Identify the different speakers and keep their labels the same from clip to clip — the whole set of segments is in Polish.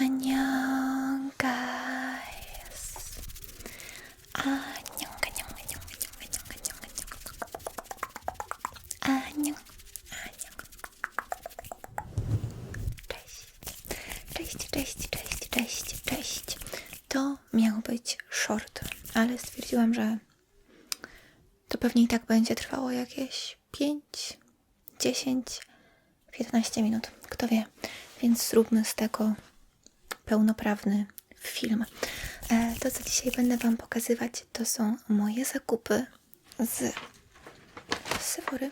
Speaker 1: 안녕, guys. 안녕, 안녕, 안녕, 안녕, 안녕, 안녕, 안녕. 안녕, 안녕. Cześć. Cześć, cześć, cześć, cześć, cześć. To miał być short, ale stwierdziłam, że to pewnie i tak będzie trwało jakieś 5, 10, 15 minut. Kto wie. Więc zróbmy z tego pełnoprawny film. E, to, co dzisiaj będę Wam pokazywać, to są moje zakupy z Sephory.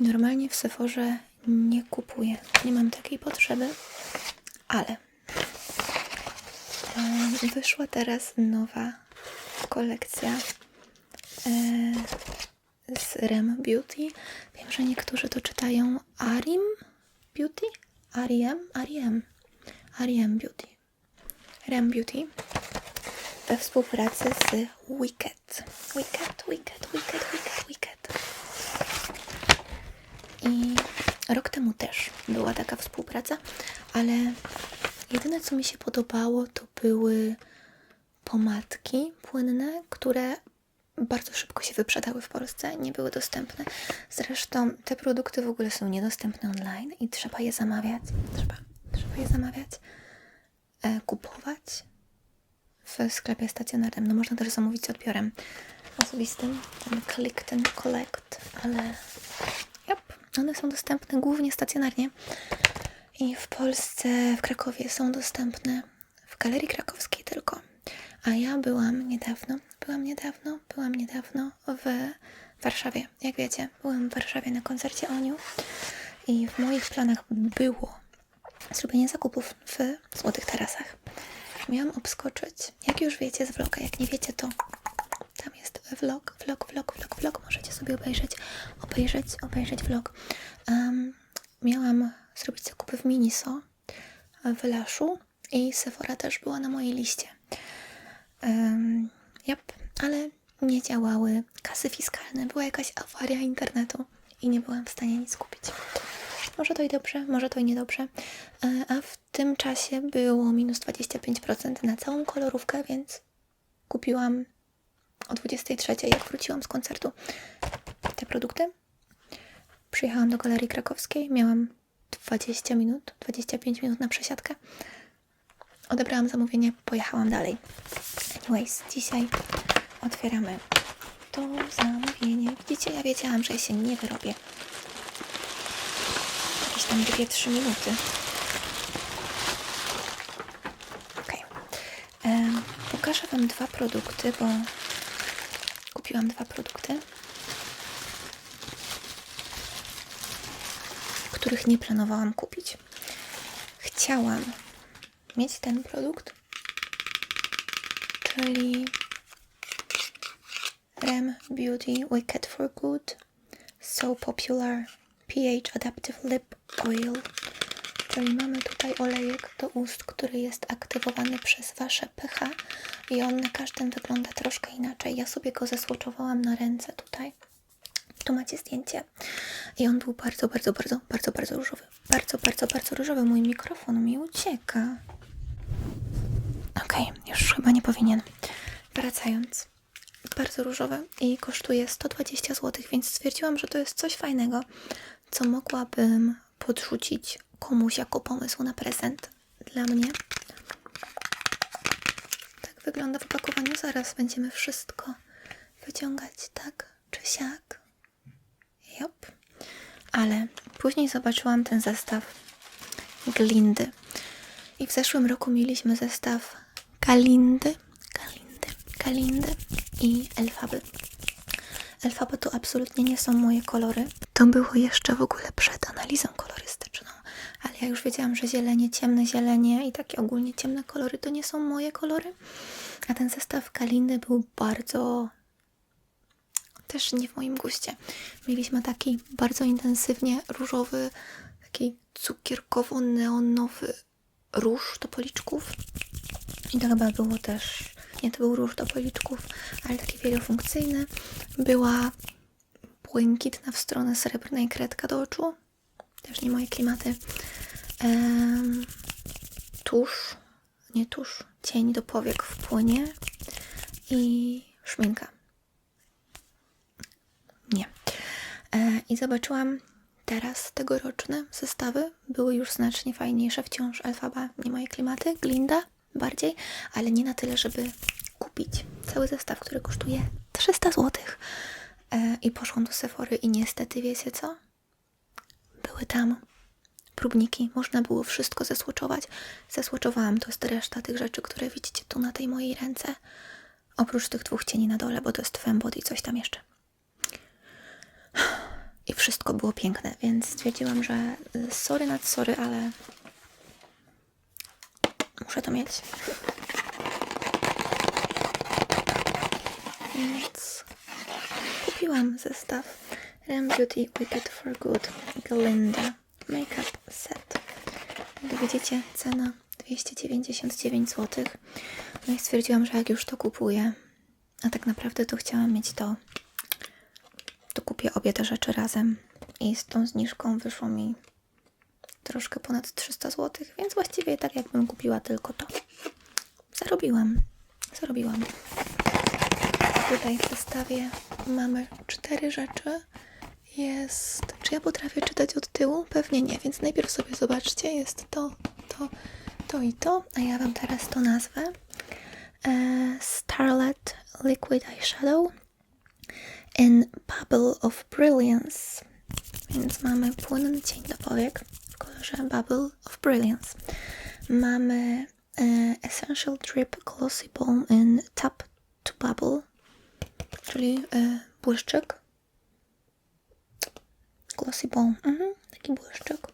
Speaker 1: I normalnie w Sephorze nie kupuję. Nie mam takiej potrzeby, ale wyszła teraz nowa kolekcja e, z Rem Beauty. Wiem, że niektórzy to czytają Arim Beauty? Ariem? Ariem. Ariem Beauty. Rem Beauty we współpracy z Wicked. Wicked, Wicked, Wicked, Wicked, Wicked. I rok temu też była taka współpraca, ale jedyne co mi się podobało to były pomadki płynne, które bardzo szybko się wyprzedały w Polsce, nie były dostępne. Zresztą te produkty w ogóle są niedostępne online i trzeba je zamawiać. Trzeba, trzeba je zamawiać, e, kupować w sklepie stacjonarnym. No można też zamówić z odbiorem osobistym, ten click, ten collect, ale yep, one są dostępne głównie stacjonarnie i w Polsce, w Krakowie są dostępne w Galerii Krakowskiej tylko. A ja byłam niedawno, byłam niedawno, byłam niedawno w Warszawie. Jak wiecie, byłam w Warszawie na koncercie Oniu i w moich planach było zrobienie zakupów w Złotych Tarasach. Miałam obskoczyć, jak już wiecie z vloga, jak nie wiecie, to tam jest vlog, vlog, vlog, vlog, vlog. Możecie sobie obejrzeć, obejrzeć, obejrzeć vlog. Em, miałam zrobić zakupy w Miniso, w Laszu i Sephora też była na mojej liście. Um, yep, ale nie działały kasy fiskalne. Była jakaś awaria internetu i nie byłam w stanie nic kupić. Może to i dobrze, może to i niedobrze. E, A w tym czasie było minus 25% na całą kolorówkę, więc kupiłam o 23, jak wróciłam z koncertu, te produkty. Przyjechałam do Galerii Krakowskiej, miałam 20 minut, 25 minut na przesiadkę. Odebrałam zamówienie, pojechałam dalej. Anyways, dzisiaj otwieramy to zamówienie. Widzicie, ja wiedziałam, że się nie wyrobię. Jakieś tam 2-3 minuty. Em, Pokażę Wam dwa produkty, bo kupiłam dwa produkty, których nie planowałam kupić. Chciałam mieć ten produkt, czyli Rem Beauty Wicked for Good So Popular pH Adaptive Lip Oil. Czyli mamy tutaj olejek do ust, który jest aktywowany przez Wasze pH i on na każdym wygląda troszkę inaczej. Ja sobie go zasłoczowałam na ręce tutaj. Tu macie zdjęcie. I on był bardzo, bardzo, bardzo, bardzo, bardzo różowy. Bardzo, bardzo, bardzo różowy. Mój mikrofon mi ucieka. Okej, już chyba nie powinien. Wracając. Bardzo różowe i kosztuje 120 zł, więc stwierdziłam, że to jest coś fajnego, co mogłabym podrzucić komuś jako pomysł na prezent dla mnie. Tak wygląda w opakowaniu. Zaraz będziemy wszystko wyciągać tak czy siak. Jop. Ale później zobaczyłam ten zestaw Glindy. I w zeszłym roku mieliśmy zestaw Kalindy, Kalindy, Kalindy i Elfaby. Elfaby to absolutnie nie są moje kolory. To było jeszcze w ogóle przed analizą kolorystyczną. Ale ja już wiedziałam, że zielenie, ciemne zielenie i takie ogólnie ciemne kolory to nie są moje kolory. A ten zestaw Kalindy był bardzo też nie w moim guście. Mieliśmy taki bardzo intensywnie różowy, taki cukierkowo-neonowy róż do policzków. I to chyba było też Nie, to był róż do policzków, ale taki wielofunkcyjny. Była błękitna w stronę srebrnej kredka do oczu. Też nie moje klimaty. Em, tusz, nie tusz, cień do powiek w płynie i szminka. Nie. E, I zobaczyłam teraz tegoroczne zestawy. Były już znacznie fajniejsze. Wciąż Alfaba, nie moje klimaty. Glinda bardziej, ale nie na tyle, żeby kupić cały zestaw, który kosztuje 300 zł. E, I poszłam do Sephory i niestety wiecie co? Były tam próbniki. Można było wszystko zesłoczować. Zesłoczowałam to jest reszta tych rzeczy, które widzicie tu na tej mojej ręce. Oprócz tych dwóch cieni na dole, bo to jest Fembot i coś tam jeszcze. I wszystko było piękne, więc stwierdziłam, że sorry nad sorry, ale muszę to mieć. Więc kupiłam zestaw Rem Beauty Wicked for Good Glinda Makeup Set. Jak widzicie, cena 299 zł. No i stwierdziłam, że jak już to kupuję, a tak naprawdę to chciałam mieć to, to kupię obie te rzeczy razem. I z tą zniżką wyszło mi troszkę ponad 300 zł, więc właściwie tak jakbym kupiła tylko to. Zarobiłam. Zarobiłam. Tutaj w zestawie mamy cztery rzeczy. Jest. Czy ja potrafię czytać od tyłu? Pewnie nie, więc najpierw sobie zobaczcie. Jest to, to, to i to, a ja Wam teraz to nazwę. E, Starlet Liquid Eyeshadow in Bubble of Brilliance. Więc mamy płynny cień do powiek Bubble of Brilliance. Mamy Essential Drip Glossy Balm in Tap to Bubble, czyli błyszczyk. Glossy Balm, mhm, taki błyszczyk.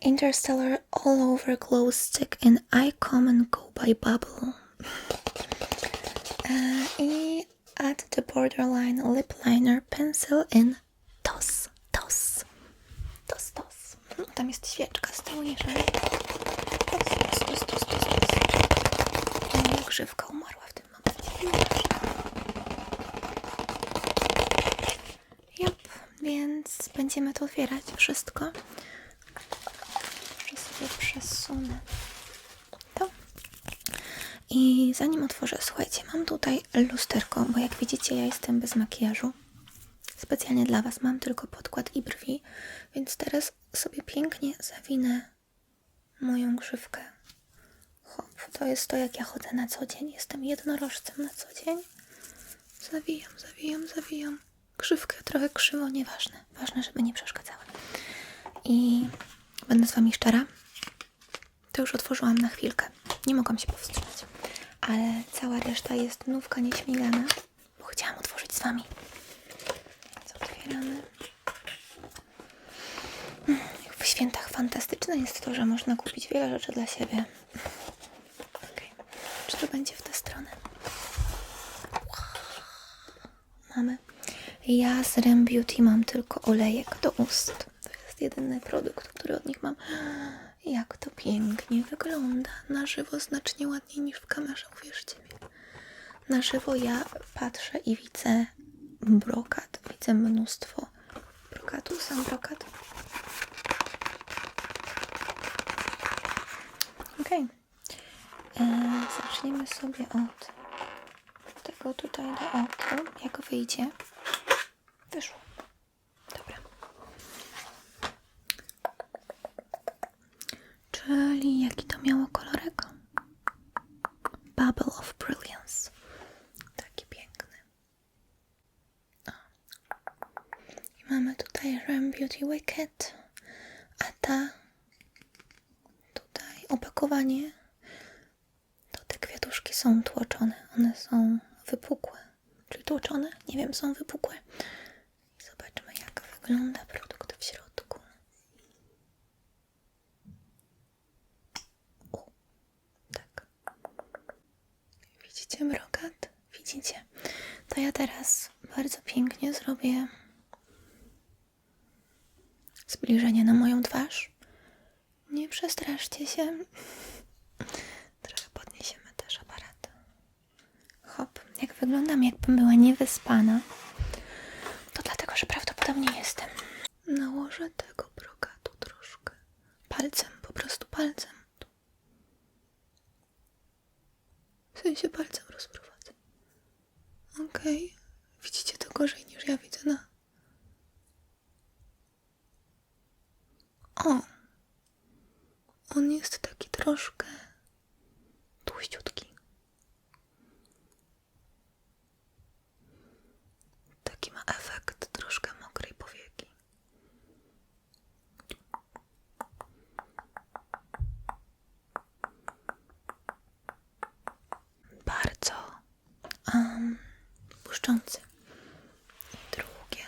Speaker 1: Interstellar All Over Glow Stick in I Come and Go by Bubble. I Add the Borderline Lip Liner Pencil in Tam jest świeczka z tyłu. Moja grzywka umarła w tym momencie. Jap, więc będziemy to otwierać wszystko. Sobie przesunę to. I zanim otworzę, słuchajcie, mam tutaj lusterko, bo jak widzicie, ja jestem bez makijażu. Specjalnie dla Was mam tylko podkład i brwi, więc teraz sobie pięknie zawinę moją grzywkę. Hop, to jest to, jak ja chodzę na co dzień. Jestem jednorożcem na co dzień. Zawijam, zawijam, zawijam. Grzywkę trochę krzywo, nieważne. Ważne, żeby nie przeszkadzały. I będę z Wami szczera. To już otworzyłam na chwilkę. Nie mogłam się powstrzymać. Ale cała reszta jest nówka nieśmigana, bo chciałam otworzyć z Wami. Więc otwieramy. Świętach fantastyczne jest to, że można kupić wiele rzeczy dla siebie. Okej. Czy to będzie w tę stronę? Mamy. Ja z Rem Beauty mam tylko olejek do ust. To jest jedyny produkt, który od nich mam. Jak to pięknie wygląda. Na żywo znacznie ładniej niż w kamerze, uwierzcie mi. Na żywo ja patrzę i widzę brokat. Widzę mnóstwo brokatu. Sam brokat. Okej. E, Zaczniemy sobie od tego tutaj do oczu. Jak wyjdzie? Wyszło. Dobra. Czyli jaki to miało kolorek? Bubble of Brilliance. Taki piękny. O. I mamy tutaj Rem Beauty Wicked. A ta to te kwiatuszki są tłoczone. One są wypukłe. Czyli tłoczone? Nie wiem, są wypukłe. Zobaczmy, jak wygląda produkt w środku. O, tak. Widzicie brokat? Widzicie? To ja teraz bardzo pięknie zrobię zbliżenie na moją twarz. Przestraszcie się. Trochę podniesiemy też aparat. wyglądam, jakbym była niewyspana. To dlatego, że prawdopodobnie jestem. Nałożę tego brokatu troszkę. Palcem, po prostu palcem. W sensie palcem rozprowadzę. Okej. Widzicie to gorzej niż ja widzę na... O! On jest taki troszkę tłuściutki. Taki ma efekt troszkę mokrej powieki. Bardzo um, błyszczący. I drugie.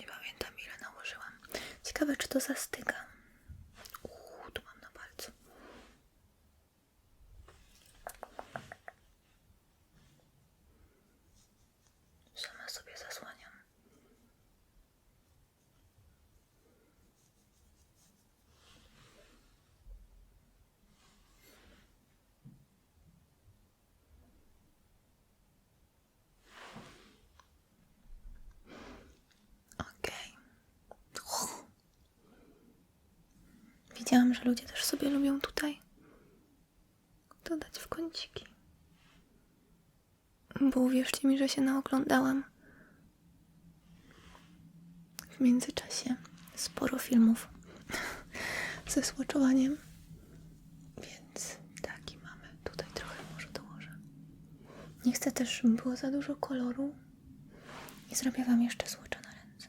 Speaker 1: Nie pamiętam ile nałożyłam. Ciekawe czy to zastyga. Uuu, tu mam na palcu. Sama sobie zasłaniam. Okej. Uch. Że ludzie też sobie lubią tutaj dodać w kąciki. Bo uwierzcie mi, że się naoglądałam w międzyczasie sporo filmów ze słoczowaniem. Więc taki mamy. Tutaj trochę może dołożę. Nie chcę też, żeby było za dużo koloru. I zrobię Wam jeszcze słocze na ręce.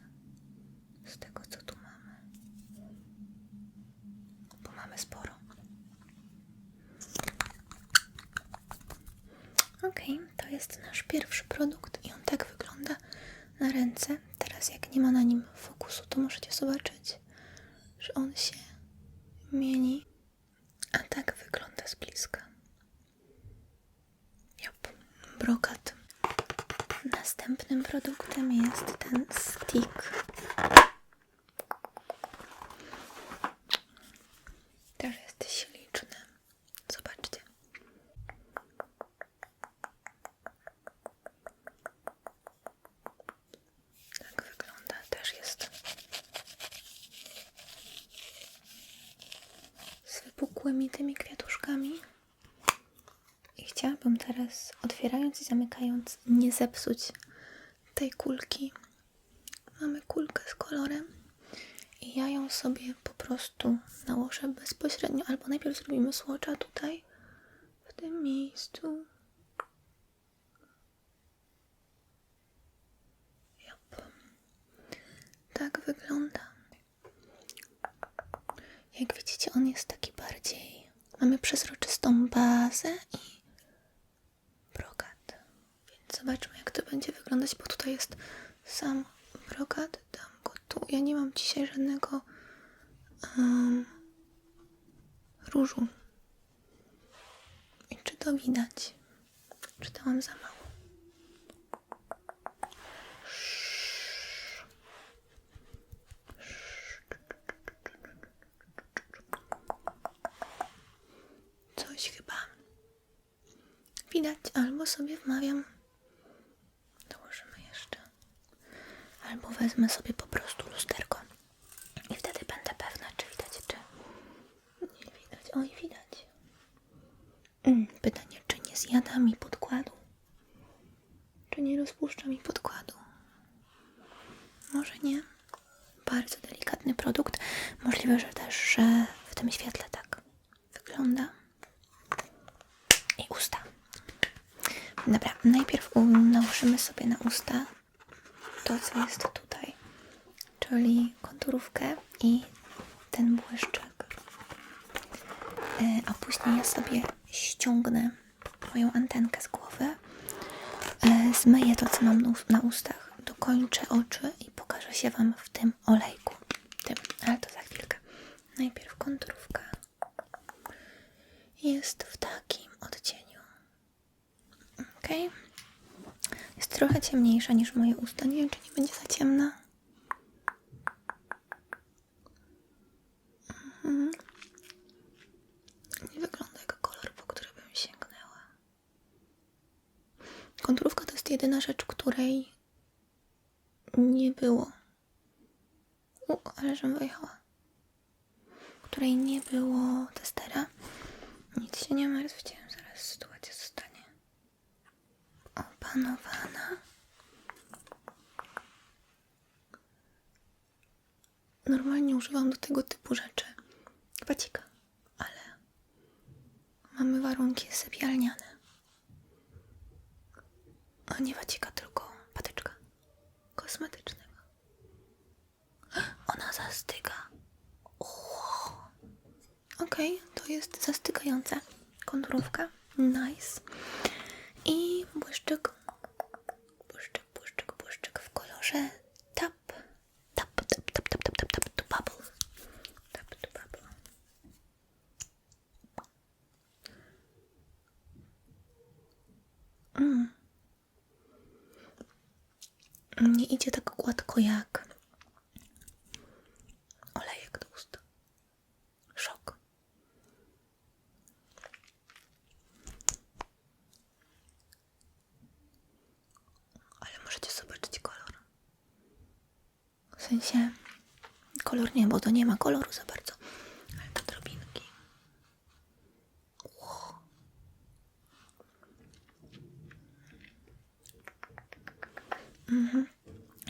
Speaker 1: Z tego, co tu mamy. Bo mamy sporo. Ok, to jest nasz pierwszy produkt i on tak wygląda na ręce. Teraz jak nie ma na nim fokusu, to możecie zobaczyć, że on się mieni. A tak wygląda z bliska. Jop, brokat. Następnym produktem jest ten stick. Też jest śliczny. Zobaczcie. Tak wygląda. Też jest z wypukłymi tymi kwiatuszkami. I teraz, otwierając i zamykając, nie zepsuć tej kulki. Mamy kulkę z kolorem i ja ją sobie po prostu nałożę bezpośrednio, albo najpierw zrobimy słocza tutaj, w tym miejscu. Jop. Tak wygląda. Jak widzicie, on jest taki bardziej. Mamy przezroczystą bazę i zobaczmy, jak to będzie wyglądać, bo tutaj jest sam brokat. Dam go tu. Ja nie mam dzisiaj żadnego um, różu. I czy to widać? Czy to mam za mało? Coś chyba widać, albo sobie wmawiam. Dołożymy jeszcze. Albo wezmę sobie po prostu lusterko i wtedy będę pewna, czy widać, czy nie widać. Oj, widać. Mm, pytanie, czy nie zjada mi podkładu? Czy nie rozpuszcza mi podkładu? Może nie. Bardzo delikatny produkt. Możliwe, że też, że w tym świetle tak wygląda. I usta. Dobra, najpierw u- nałożymy sobie na usta to, co jest tutaj, czyli konturówkę i ten błyszczek. E, A później ja sobie ściągnę moją antenkę z głowy, e, zmyję to, co mam na ust- na ustach, dokończę oczy i pokażę się Wam w tym olejku. Tym, ale to za chwilkę. Najpierw konturówka jest w takim odcieniu. Ok. Jest trochę ciemniejsza niż moje usta. Nie wiem, czy nie będzie za ciemna. Mhm. Nie wygląda jako kolor, po który bym sięgnęła. Konturówka to jest jedyna rzecz, której nie było. U, ale żem wyjechała. Której nie było testera. Nic się nie martwcie, zaraz sytuacja zostanie opanowana. Normalnie używam do tego typu rzeczy kwacika, ale mamy warunki sypialniane. A nie wacika, tylko patyczka kosmetycznego. Ona zastyga. Ło. Okej, to jest zastygająca konturówka. Nice. I błyszczyk. Błyszczyk, błyszczyk, błyszczyk w kolorze tap. Tap, tap, tap, tap, tap, tap, to bubble. Tap, to bubble. Nie idzie tak gładko jak olejek do ust. Szok. Ale możecie zobaczyć kolor. Kolor nie, bo to nie ma koloru bardzo. Ale to drobinki. Ło.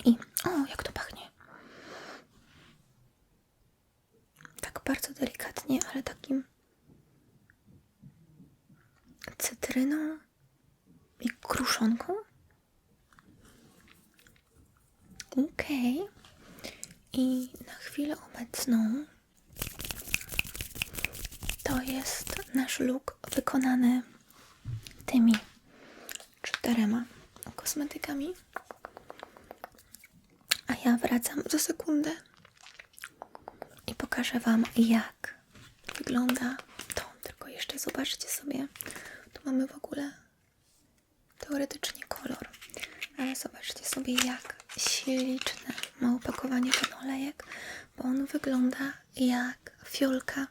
Speaker 1: I o, jak to pachnie. Tak bardzo delikatnie, ale takim cytryną i kruszonką. Okej. I na chwilę obecną to jest nasz look wykonany tymi czterema kosmetykami. A ja wracam za sekundę i pokażę Wam, jak wygląda to. Tylko jeszcze zobaczcie sobie. Tu mamy w ogóle teoretycznie kolor, ale zobaczcie sobie, jak śliczne ma opakowanie ten olejek, bo on wygląda jak fiolka.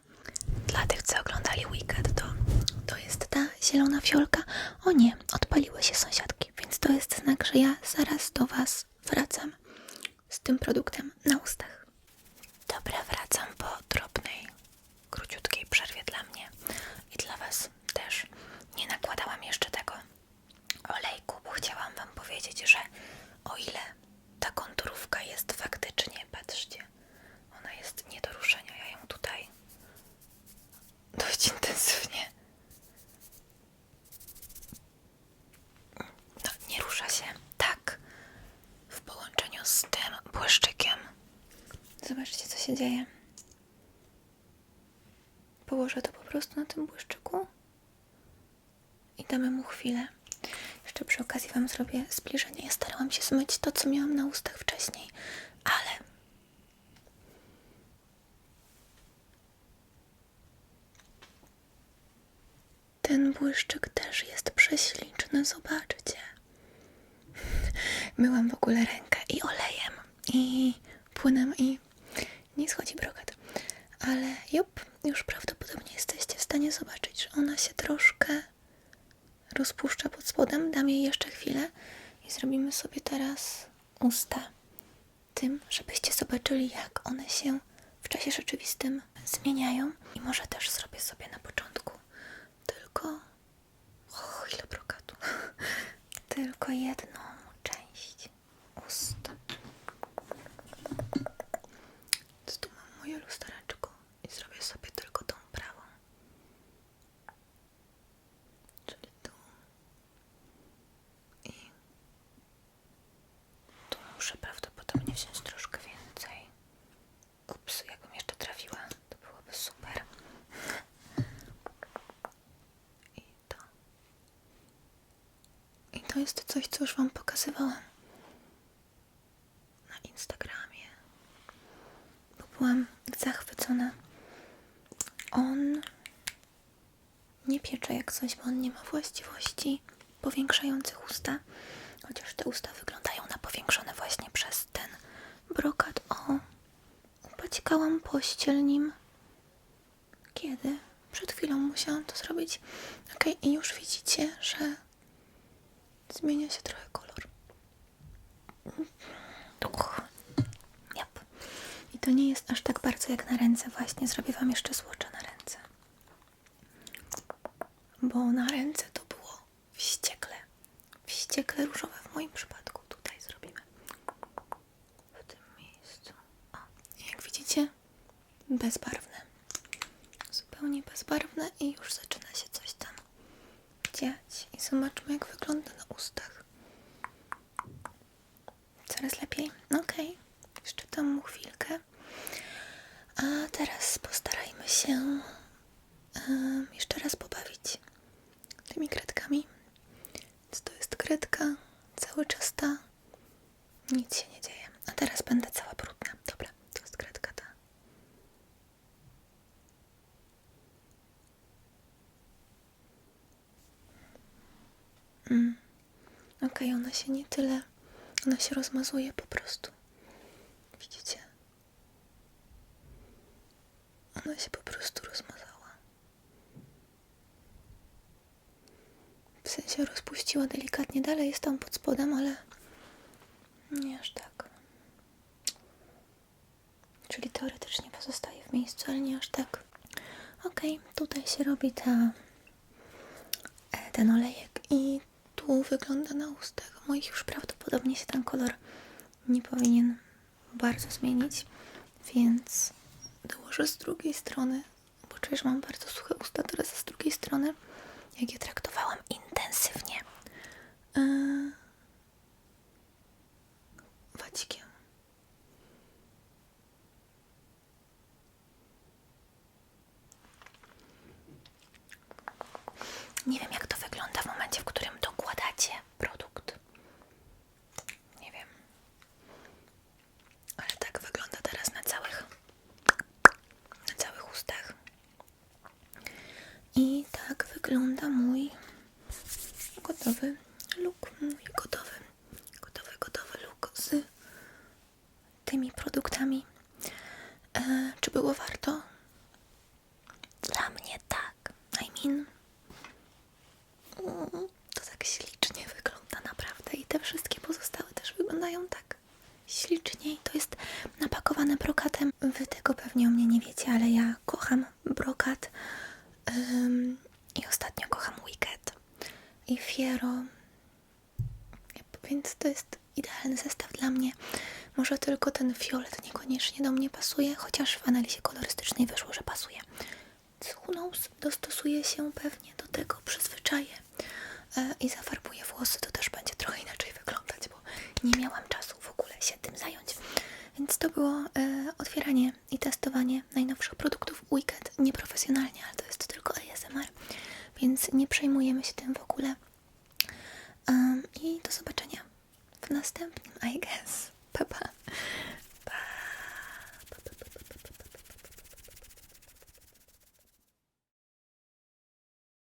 Speaker 1: Dla tych, co oglądali weekend, to, to jest ta zielona fiolka. O nie, odpaliły się sąsiadki, więc to jest znak, że ja zaraz do Was wracam z tym produktem na ustach. Dobra, wracam po drobnej, króciutkiej przerwie dla mnie i dla Was też. Nie nakładałam jeszcze tego olejku, bo chciałam Wam powiedzieć, że o ile ta konturówka jest faktycznie, patrzcie, ona jest nie do ruszenia. Ja ją tutaj dość intensywnie. No, nie rusza się tak w połączeniu z tym błyszczykiem. Zobaczcie, co się dzieje. Położę to po prostu na tym błyszczyku i damy mu chwilę. Jeszcze przy okazji Wam zrobię zbliżenie. Ja starałam się zmyć to, ustach wcześniej, ale ten błyszczyk też jest prześliczny. Zobaczcie. Myłam w ogóle rękę i olejem, i płynem, i nie schodzi brokat. Ale jup, już prawdopodobnie jesteście w stanie zobaczyć, że ona się troszkę rozpuszcza pod spodem. Dam jej jeszcze chwilę i zrobimy sobie teraz usta tym, żebyście zobaczyli, jak one się w czasie rzeczywistym zmieniają. I może też zrobię sobie na początku tylko. O, ile brokatu. Tylko jedną część ust. Więc tu mam moje lustereczko i zrobię sobie tylko tą prawą. Czyli tu. I tu muszę prawdopodobnie wziąć troszkę więcej. Ups, jakbym jeszcze trafiła, to byłoby super. I to. I to jest coś, co już Wam pokazywałam na Instagramie. Bo byłam zachwycona. On nie piecze jak coś, bo on nie ma właściwości powiększających usta. Chociaż te usta wyglądają na powiększone właśnie przez ten brokat. O, upaćkałam pościel nim. Kiedy? Przed chwilą musiałam to zrobić. Ok, i już widzicie, że zmienia się trochę kolor. Uch. Jap. I to nie jest aż tak bardzo jak na ręce. Właśnie zrobię Wam jeszcze słocze na ręce. Bo na ręce to było wściekle. Wściekle różowe w moim przypadku. Tutaj zrobimy. W tym miejscu. O, i jak widzicie, bezbarwne. Zupełnie bezbarwne i już zaczyna się coś tam dziać. Zobaczmy, jak wygląda na ustach. Coraz lepiej. Okej, jeszcze tam mu chwilkę. A teraz postarajmy się em, jeszcze raz pobawić tymi kredkami. Więc to jest kredka, cały czas ta. Nic się nie dzieje. A teraz będę cała brudna. Dobra, to jest kredka ta. Mm. Okej, ona się nie tyle. Rozmazuje po prostu. Widzicie? Ona się po prostu rozmazała. W sensie rozpuściła delikatnie. Dalej jest tam pod spodem, ale nie aż tak. Czyli teoretycznie pozostaje w miejscu, ale nie aż tak. Okej, tutaj się robi ta e, ten olejek i tu wygląda na ustach moich już prawdopodobnie się ten kolor nie powinien bardzo zmienić, więc dołożę z drugiej strony, bo że mam bardzo suche usta teraz z drugiej strony, jak je traktowałam intensywnie yy, wacikiem. Nie wiem, jak to wygląda w momencie, w którym dokładacie produkt. Nie wiem. Ale tak wygląda teraz na całych na całych ustach. I tak wygląda mój gotowy look. Mój gotowy, gotowy, gotowy look z tymi produktami. E, czy było warto? Dla mnie tak. I mean, Mm, to tak ślicznie wygląda naprawdę i te wszystkie pozostałe też wyglądają tak ślicznie i to jest napakowane brokatem. Wy tego pewnie o mnie nie wiecie, ale ja kocham brokat Ym, i ostatnio kocham Wicked i Fiero, więc to jest idealny zestaw dla mnie. Może tylko ten fiolet niekoniecznie do mnie pasuje, chociaż w analizie kolorystycznej wyszło, że pasuje. Who knows, dostosuję się pewnie do tego, przyzwyczaję e, i zafarbuję włosy, to też będzie trochę inaczej wyglądać, bo nie miałam czasu w ogóle się tym zająć. Więc to było e, otwieranie i testowanie najnowszych produktów Wicked, nieprofesjonalnie, ale to jest tylko ASMR, więc nie przejmujemy się tym w ogóle. Um, I do zobaczenia w następnym, I guess. Pa, pa.